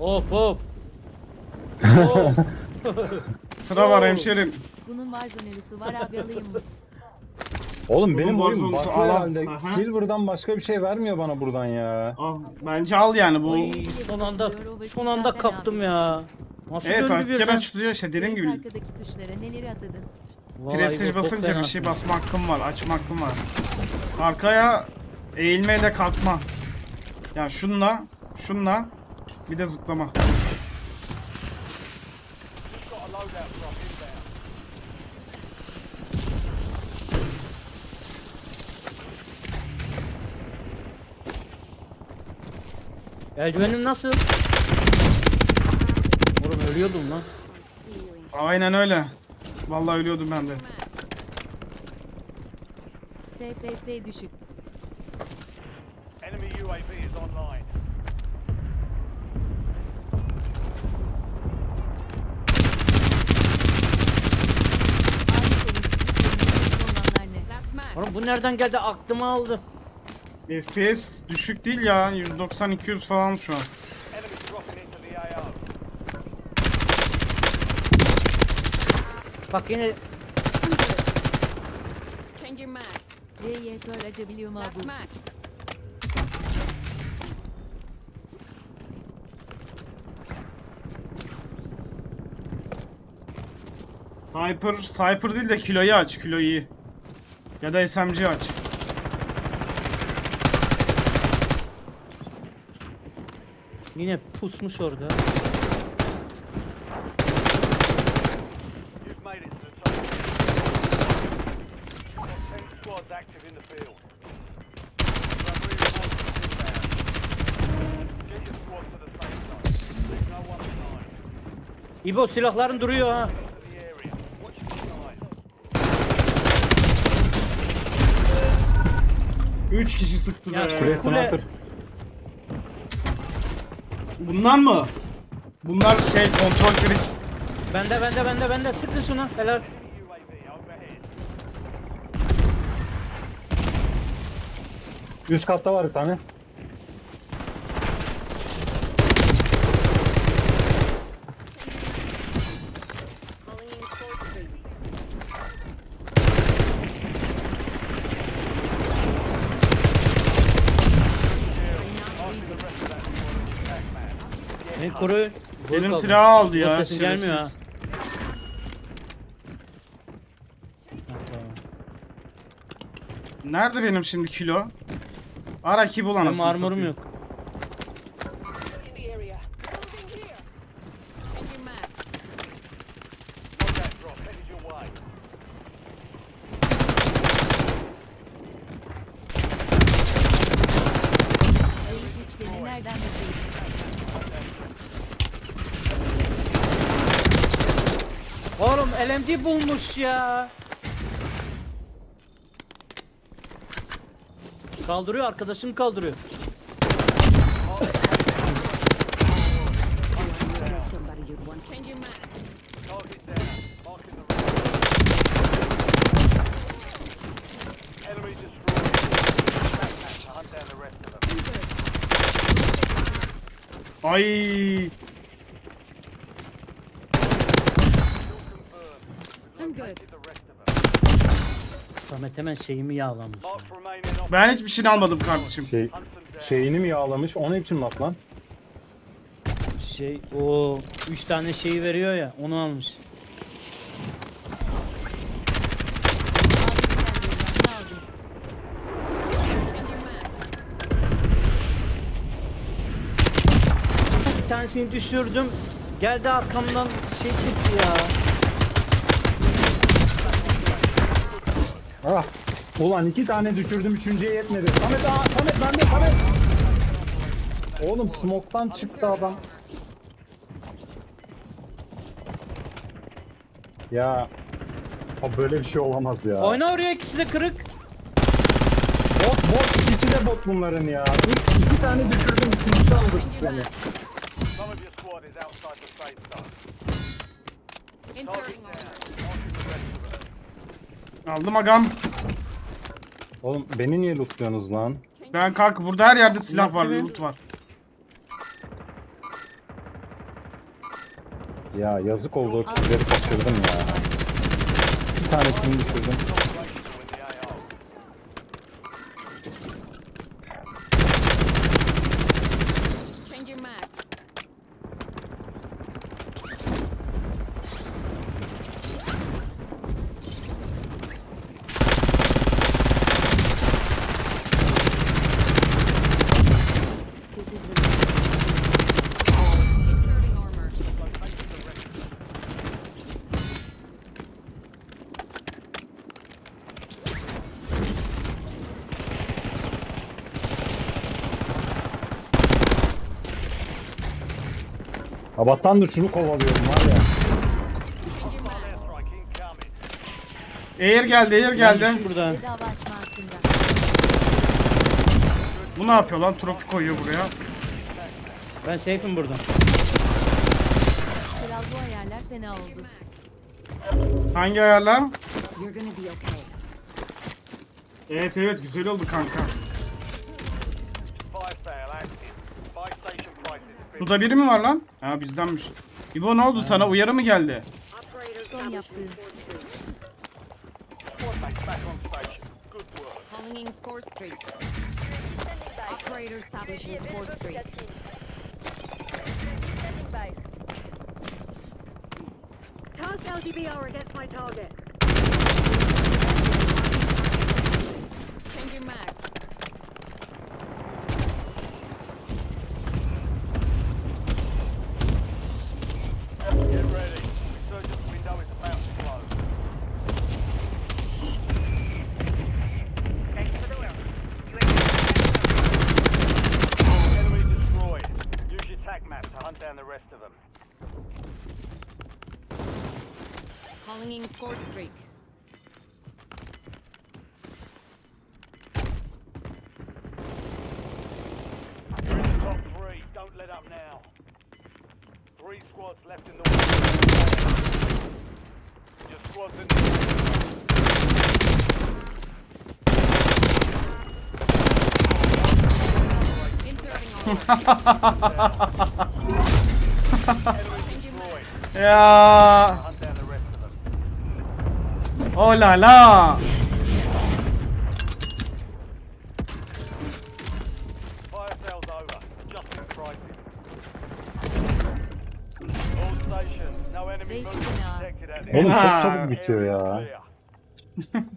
Hop hop. Hop. Sıra var hemşerim. Bunun var zonelisi var abi alayım mı? Oğlum Bunun benim oyun borzonusu bakıyor al, al. herhalde. Aha. Silver'dan başka bir şey vermiyor bana buradan ya. Al. Bence al yani bu. Oy, son anda son anda kaptım ya. Nasıl Evet döndü hakikaten birden? açılıyor işte dediğim Reis gibi. arkadaki tuşlara neleri atadın? Prestij çok basınca fena. bir şey basma hakkım var, açma hakkım var. Arkaya eğilmeyle kalkma. Ya şunla, şunla bir de zıplama. Eldivenim nasıl? Oğlum ölüyordum lan. Aynen öyle. Vallahi ölüyordum ben de. TPS düşük. Enemy UAV is online. Oğlum bu nereden geldi aklıma aldı. FPS düşük değil ya. 190-200 falan şu an. Bak yine Changing mags. CYP aracı biliyor mu abi? mag. Sniper, sniper değil de kiloyu aç, kiloyu. Ya da SMG aç. yine pusmuş orada. You've made it to the top. You've got 10 squads active in the field. Some reinforcements inbound. Get your squad to the safe zone. Leave no one behind. İbo silahların duruyor ha. To the area. Watch the skies. 3 kişi sıktı Ya be. Şuraya Kule- sniper. Bunlar mı? Bunlar şey kontrol krik. Bende bende bende bende sıkın şunu. Helal. Üst katta var bir tane. Beni koru. Benim silahı aldı ya. sesin gelmiyor ha. şerefsiz. Nerede benim şimdi kilo? Ara ki bul Benim anasını armorum satayım. yok. LMG bulmuş ya. Kaldırıyor arkadaşım kaldırıyor. Somebody Samet hemen şeyimi yağlamış. Ben hiçbir şey almadım kardeşim. Şey, şeyini mi yağlamış? O ne biçim laf lan? Şey o üç tane şeyi veriyor ya onu almış. Bir tanesini düşürdüm. Geldi arkamdan şey çıktı ya. Ah. Ulan iki tane düşürdüm üçüncüye yetmedi. Samet aa Samet bende Samet. Oğlum smoke'tan çıktı adam. Ya. Abi böyle bir şey olamaz ya. Oyna oraya ikisi de kırık. Bot bot ikisi de bot bunların ya. İlk iki tane düşürdüm üçüncüsü aldı beni. Some of your squad is outside the safe zone. Inserting Aldım agam. Oğlum beni niye lootluyorsunuz lan? Ben kalk burada her yerde silah var, loot var. Ya yazık oldu o kişileri kaçırdım ya. Bir tanesini düşürdüm. Sabahtan da şunu kovalıyorum var ya. Air geldi, air geldi. Geldi. Buradan. hakkında. Bu ne yapıyor lan? Tropi koyuyor buraya. Ben safe'im burada. Kral bu ayarlar fena oldu. Hangi ayarlar? You're gonna be okay. Evet evet güzel oldu kanka. Suda biri mi var lan? Ha bizdenmiş. İbo ne oldu sana? Uyarı mı geldi? Son yaptığı. Calling in score streak. Operator establishing score streak. Task LGBR against my target. Calling score streak. You're in the top three. Don't let up now. Three squads left in the Your squad's in the Inserting armor. enemy fena. detected out Oğlum çok çabuk bitiyor ya.